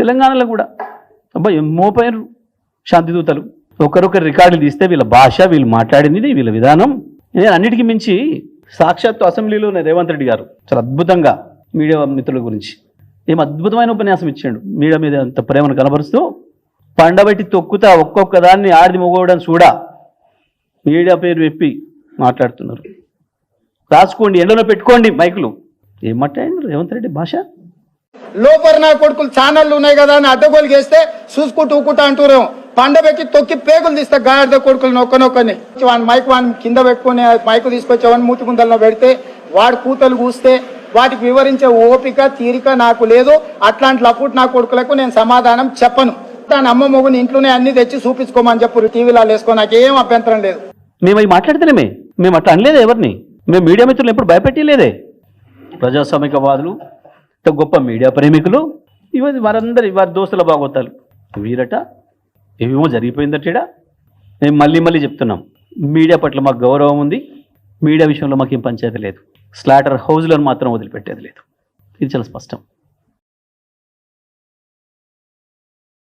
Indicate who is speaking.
Speaker 1: తెలంగాణలో కూడా. అబ్బాయి మోపోయారు శాంతిదూతలు ఒకరొకరు రికార్డులు తీస్తే వీళ్ళ భాష వీళ్ళు మాట్లాడింది వీళ్ళ విధానం. నేను అన్నిటికీ మించి సాక్షాత్తు అసెంబ్లీలో రేవంత్ రెడ్డి గారు. చాలా అద్భుతంగా మీడియా మిత్రుల గురించి. ఏం అద్భుతమైన ఉపన్యాసం ఇచ్చాడు. మీడియా మీద అంత ప్రేమను కనబరుస్తూ పండబెట్టి తొక్కుతా ఒక్కొక్క దాన్ని ఆడిది మొగవడం చూడా మీడియా పేరు చెప్పి మాట్లాడుతున్నారు. రాసుకోండి ఎండలో పెట్టుకోండి మైకులు. ఏం రేవంత్ రెడ్డి భాష?
Speaker 2: లోపల నా కొడుకులు ఛానళ్ళు ఉన్నాయి కదా అని అడ్డగోలు చేస్తే చూసుకుంటూ ఊకుంటా అంటారు పండబెట్టి తొక్కి పేగులు తీస్తే గాడిద కొడుకులు నొక్కనొక్కని. వాని మైక్ వాని కింద పెట్టుకుని మైక్ తీసుకొచ్చి ఎవరిని మూతి ముందల్లో పెడితే వాడు కూతలు కూస్తే వాటికి వివరించే ఓపిక తీరిక నాకు లేదు. అట్లాంటి లపుట్ నా కొడుకులకు నేను సమాధానం చెప్పను. దాని అమ్మ మొగుని ఇంట్లోనే అన్ని తెచ్చి చూపించుకోమని చెప్పు టీవీలో వేసుకో నాకేం అభ్యంతరం లేదు.
Speaker 1: మేము అవి మాట్లాడితేనేమే. మేము అట్లా అనలేదు ఎవరిని? మేము మీడియా మిత్రులు ఎప్పుడు భయపెట్టలేదే? ప్రజాస్వామికవాదులు గొప్ప మీడియా ప్రేమికులు ఇవన్నీ వారందరి వారి దోస్తుల బాగోతాలు. వీరట ఏమేమో జరిగిపోయిందట మేము మళ్ళీ మళ్ళీ చెప్తున్నాం. మీడియా పట్ల మాకు గౌరవం ఉంది. మీడియా విషయంలో మాకేం పంచాయతీ లేదు. స్లాటర్ హౌజ్లను మాత్రం వదిలిపెట్టేది లేదు. ఇది చాలా స్పష్టం.